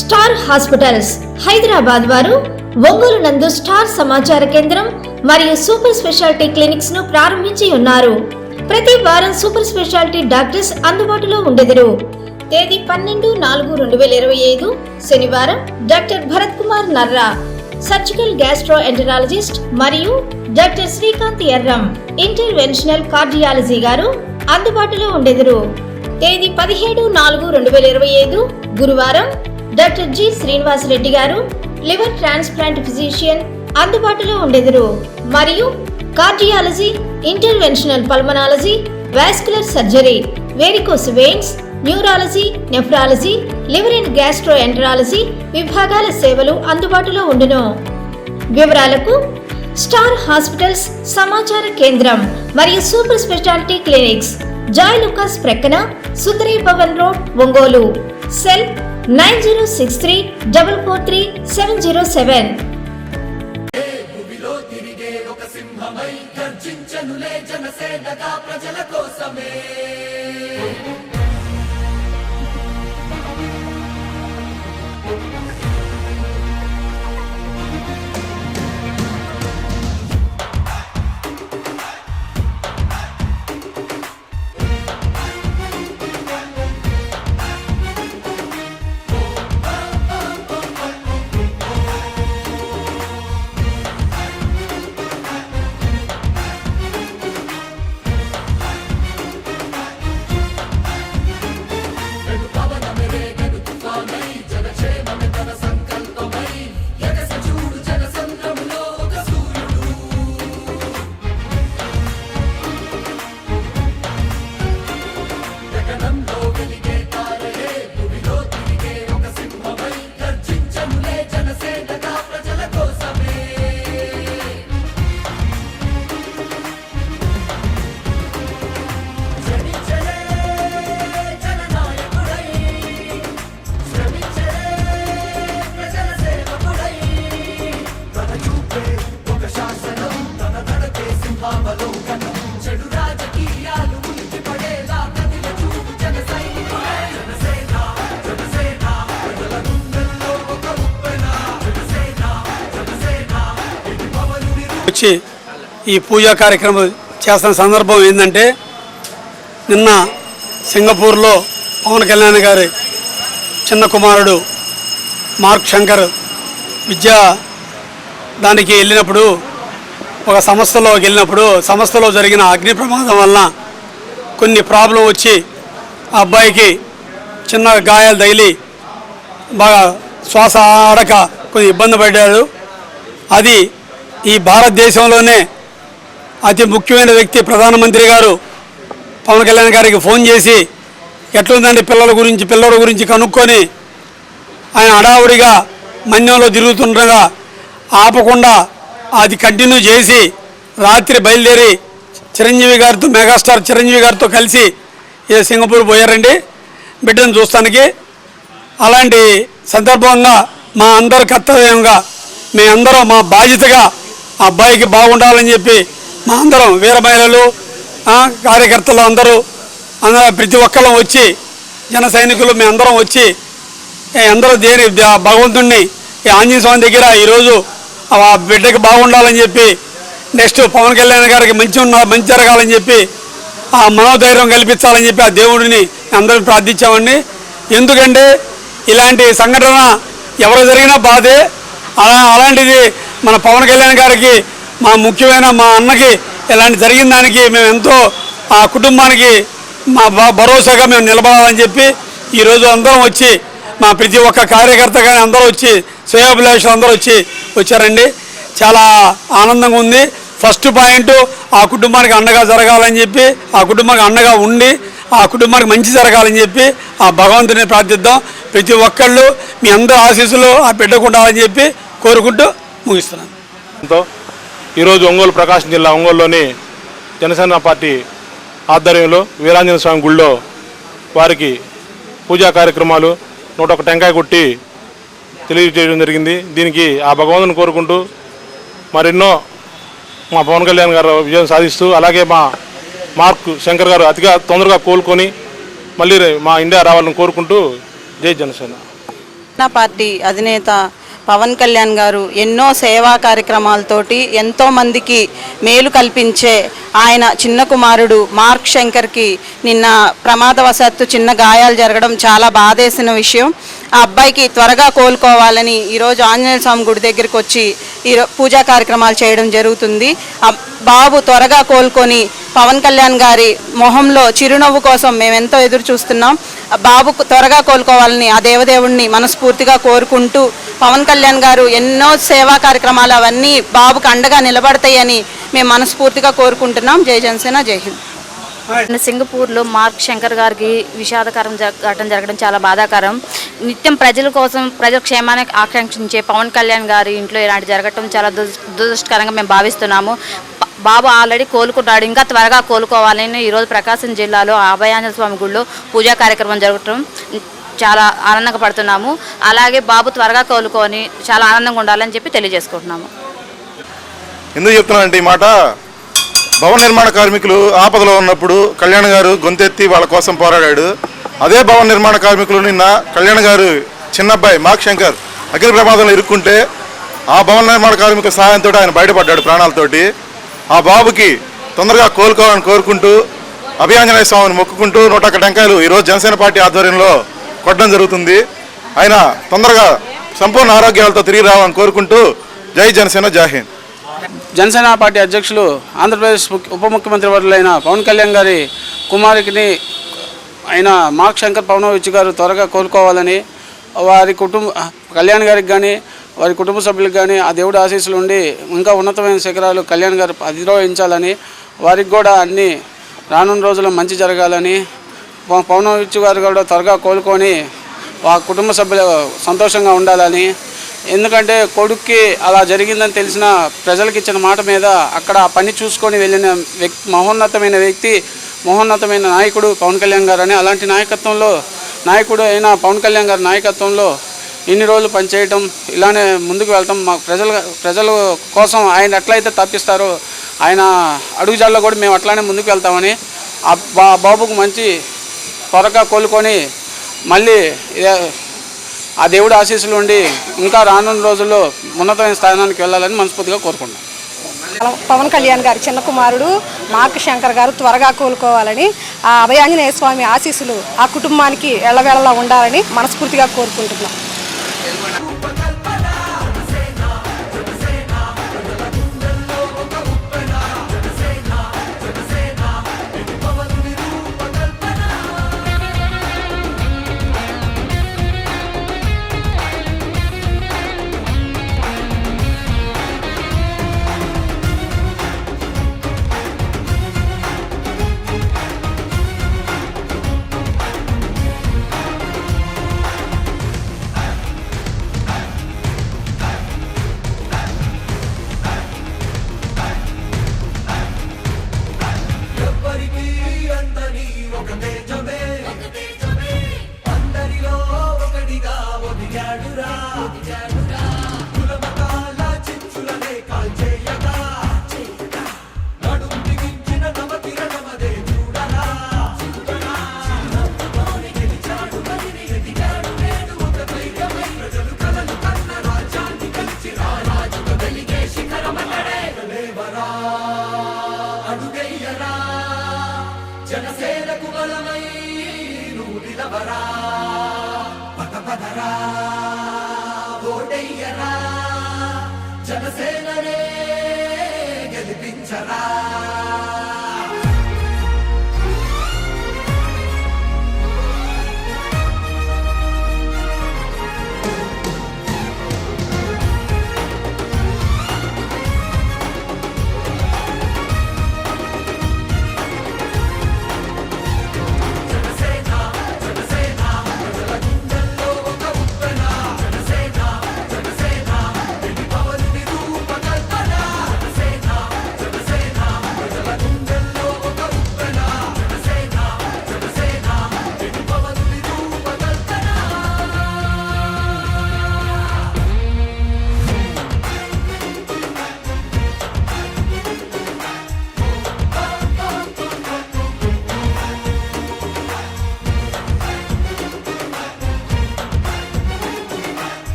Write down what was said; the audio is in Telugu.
Star hospitals. హైదరాబాద్ వారు ఒంగోలు నందు స్టార్ సమాచార కేంద్రం మరియు సూపర్ స్పెషాలిటీ క్లినిక్స్ను ప్రారంభించి ఉన్నారు. ప్రతి వారం సూపర్ స్పెషాలిటీ డాక్టర్స్ అందుబాటులో ఉండెదరు. తేదీ పన్నెండు నాలుగు రెండు వేల ఇరవై ఐదు శనివారం doctor Bharat Kumar Narra surgical gastroenterologist మరియు doctor Srikanth Erram interventional cardiology గారు అందుబాటులో ఉండెదరు. తేదీ పదిహేడు నాలుగు రెండు వేల ఇరవై ఐదు గురువారం డాక్టర్ జి శ్రీనివాస్ రెడ్డి గారు లివర్ ట్రాన్స్ప్లాంట్ ఫిజిషియన్ అందుబాటులో ఉండెదరు. మరియు cardiology interventional pulmonology vascular surgery varicose veins neurology nephrology liver and gastroenterology విభాగాల సేవలు అందుబాటులో ఉండును. వివరాలకు స్టార్ హాస్పిటల్స్ సమాచార కేంద్రం మరియు super speciality clinics Joyalukkas ప్రక్కన Sundari Bhavan road Ongole. Cell nine zero six three double four three seven zero seven. భూమిలో తిరిగే జనసేనగా ప్రజల కోసమే వచ్చి ఈ పూజా కార్యక్రమం చేస్తున్న సందర్భం ఏంటంటే నిన్న సింగపూర్లో పవన్ కళ్యాణ్ గారి చిన్న కుమారుడు మార్క్ శంకర్ విద్యా దానికి వెళ్ళినప్పుడు ఒక సంస్థలోకి వెళ్ళినప్పుడు సంస్థలో జరిగిన అగ్ని ప్రమాదం వలన కొన్ని ప్రాబ్లం వచ్చి ఆ అబ్బాయికి చిన్న గాయాలు తగిలి బాగా శ్వాస ఆడక కొంచెం ఇబ్బంది పడ్డాడు. అది ఈ భారతదేశంలోనే అతి ముఖ్యమైన వ్యక్తి ప్రధానమంత్రి గారు పవన్ కళ్యాణ్ గారికి ఫోన్ చేసి ఎట్లుందండి పిల్లల గురించి పిల్లల గురించి కనుక్కొని ఆయన హడావుడిగా మన్యంలో తిరుగుతుండగా ఆపకుండా అది కంటిన్యూ చేసి రాత్రి బయలుదేరి చిరంజీవి గారితో మెగాస్టార్ చిరంజీవి గారితో కలిసి ఏ సింగపూర్ పోయారండి? బిడ్డను చూస్తానికి. అలాంటి సందర్భంగా మా అందరి కర్తవ్యంగా మేమందరం మా బాధ్యతగా అబ్బాయికి బాగుండాలని చెప్పి మా అందరం వీర మహిళలు కార్యకర్తలు అందరూ అందరూ ప్రతి ఒక్కరం వచ్చి జన సైనికులు మేమందరం వచ్చి అందరూ దేని భగవంతుణ్ణి ఈ ఆంజనేయ స్వామి దగ్గర ఈరోజు ఆ బిడ్డకి బాగుండాలని చెప్పి నెక్స్ట్ పవన్ కళ్యాణ్ గారికి మంచి ఉన్న మంచి జరగాలని చెప్పి ఆ మనోధైర్యం కల్పించాలని చెప్పి ఆ దేవుడిని అందరూ ప్రార్థించామండి ఎందుకంటే ఇలాంటి సంఘటన ఎవరు జరిగినా బాధే. అలా అలాంటిది మన పవన్ కళ్యాణ్ గారికి మా ముఖ్యమైన మా అన్నకి ఇలాంటి జరిగిన దానికి మేము ఎంతో ఆ కుటుంబానికి మా భరోసాగా మేము నిలబడాలని చెప్పి ఈరోజు అందరం వచ్చి మా ప్రతి ఒక్క కార్యకర్త కానీ అందరూ వచ్చి శ్రేయోభిలాషులు అందరూ వచ్చి వచ్చారండి. చాలా ఆనందంగా ఉంది. ఫస్ట్ పాయింట్ ఆ కుటుంబానికి అండగా జరగాలని చెప్పి ఆ కుటుంబానికి అండగా ఉండి ఆ కుటుంబానికి మంచి జరగాలని చెప్పి ఆ భగవంతుని ప్రార్థిద్దాం. ప్రతి ఒక్కళ్ళు మీ అందరూ ఆశీస్సులు ఆ బిడ్డకు చెప్పి కోరుకుంటూ ముగిస్తున్నాను. తో ఈరోజు ఒంగోలు ప్రకాశం జిల్లా ఒంగోలులోని జనసేన పార్టీ ఆధ్వర్యంలో వీరాంజనేయ స్వామి గుళ్ళో వారికి పూజా కార్యక్రమాలు నూట ఒక టెంకాయ కొట్టి తెలియజేయడం జరిగింది. దీనికి ఆ భగవంతుని కోరుకుంటూ మరెన్నో మా పవన్ కళ్యాణ్ గారు విజయం సాధిస్తూ అలాగే మా మార్క్ శంకర్ గారు అతిగా తొందరగా కోలుకొని మళ్ళీ మా ఇండియా రావాలని కోరుకుంటూ జై జనసేన. జనసేన పార్టీ అధినేత పవన్ కళ్యాణ్ గారు ఎన్నో సేవా కార్యక్రమాలతోటి ఎంతోమందికి మేలు కల్పించే ఆయన చిన్న కుమారుడు మార్క్ శంకర్కి నిన్న ప్రమాదవశాత్తు చిన్న గాయాలు జరగడం చాలా బాధేసిన విషయం. ఆ అబ్బాయికి త్వరగా కోలుకోవాలని ఈరోజు ఆంజనేయ స్వామి గుడి దగ్గరికి వచ్చి ఈ పూజా కార్యక్రమాలు చేయడం జరుగుతుంది. బాబు త్వరగా కోలుకొని పవన్ కళ్యాణ్ గారి మొహంలో చిరునవ్వు కోసం మేము ఎంతో ఎదురు చూస్తున్నాం. బాబు త్వరగా కోలుకోవాలని ఆ దేవదేవుణ్ణి మనస్ఫూర్తిగా కోరుకుంటూ పవన్ కళ్యాణ్ గారు ఎన్నో సేవా కార్యక్రమాలు అవన్నీ బాబుకు అండగా నిలబడతాయని మేము మనస్ఫూర్తిగా కోరుకుంటున్నాం. జై జనసేన జై హింద్. సింగపూర్లో మార్క్ శంకర్ గారికి విషాదకరం జరగటం జరగడం చాలా బాధాకరం. నిత్యం ప్రజల కోసం ప్రజల క్షేమాన్ని ఆకాంక్షించే పవన్ కళ్యాణ్ గారి ఇంట్లో ఇలాంటి జరగటం చాలా దురదృష్టకరంగా మేము భావిస్తున్నాము. బాబు ఆల్రెడీ కోలుకుంటాడు. ఇంకా త్వరగా కోలుకోవాలని ఈరోజు ప్రకాశం జిల్లాలో అభయాంజన స్వామి గుడిలో పూజా కార్యక్రమం జరగటం చాలా ఆనందంగా పడుతున్నాము అలాగే బాబు త్వరగా కోలుకొని చాలా ఆనందంగా ఉండాలని చెప్పి తెలియజేసుకుంటున్నాము. ఎందుకు చెప్తున్నానంటే ఈ మాట? భవన నిర్మాణ కార్మికులు ఆపదలో ఉన్నప్పుడు కళ్యాణ్ గారు గొంతెత్తి వాళ్ళ కోసం పోరాడాడు. అదే భవన నిర్మాణ కార్మికులు నిన్న కళ్యాణ్ గారు చిన్నబ్బాయి మాక్ శంకర్ అగ్ని ప్రమాదంలో ఇరుక్కుంటే ఆ భవన నిర్మాణ కార్మికుల సహాయంతో ఆయన బయటపడ్డాడు ప్రాణాలతోటి. ఆ బాబుకి తొందరగా కోలుకోవాలని కోరుకుంటూ అభియాంజనేయ స్వామిని మొక్కుకుంటూ నూట ఒక్క టెంకాయలు ఈరోజు జనసేన పార్టీ ఆధ్వర్యంలో కొట్టడం జరుగుతుంది. ఆయన తొందరగా సంపూర్ణ ఆరోగ్యాలతో తిరిగి రావాలని కోరుకుంటూ జై జనసేన జై హింద్. జనసేన పార్టీ అధ్యక్షులు ఆంధ్రప్రదేశ్ ఉప ముఖ్యమంత్రి వర్యులైన పవన్ కళ్యాణ్ గారి కుమారుడిని ఆయన మాక్ శంకర్ పవనోవిచ్ గారు త్వరగా కోలుకోవాలని వారి కుటుంబ కళ్యాణ్ గారికి కానీ వారి కుటుంబ సభ్యులకు కానీ ఆ దేవుడి ఆశీస్సులు ఉండి ఇంకా ఉన్నతమైన శిఖరాలు కళ్యాణ్ గారు అధిరోహించాలని వారికి కూడా అన్ని రానున్న రోజుల్లో మంచి జరగాలని పవ- విచ్చు గారు కూడా త్వరగా కోలుకొని ఆ కుటుంబ సభ్యులు సంతోషంగా ఉండాలని ఎందుకంటే కొడుక్కి అలా జరిగిందని తెలిసిన ప్రజలకు ఇచ్చిన మాట మీద అక్కడ ఆ పని చూసుకొని వెళ్ళిన వ్యక్తి మహోన్నతమైన వ్యక్తి మహోన్నతమైన నాయకుడు పవన్ కళ్యాణ్ గారు అని అలాంటి నాయకత్వంలో నాయకుడు అయిన పవన్ కళ్యాణ్ గారి నాయకత్వంలో ఇన్ని రోజులు పనిచేయటం ఇలానే ముందుకు వెళ్ళటం మా ప్రజల ప్రజల కోసం ఆయన ఎట్లయితే తప్పిస్తారో ఆయన అడుగుజాల్లో కూడా మేము అట్లానే ముందుకు వెళ్తామని ఆ బా- బాబుకు మంచి త్వరగా కోలుకొని మళ్ళీ ఆ దేవుడి ఆశీస్సులు ఉండి ఇంకా రానున్న రోజుల్లో ఉన్నతమైన స్థానానికి వెళ్ళాలని మనస్ఫూర్తిగా కోరుకుంటున్నాను పవన్ కళ్యాణ్ గారి చిన్న కుమారుడు మాకు శంకర్ గారు త్వరగా కోలుకోవాలని ఆ అభయాంజనేయ స్వామి ఆశీస్సులు ఆ కుటుంబానికి ఎళ్ళవేళలా ఉండాలని మనస్ఫూర్తిగా కోరుకుంటున్నాం. es buena. God.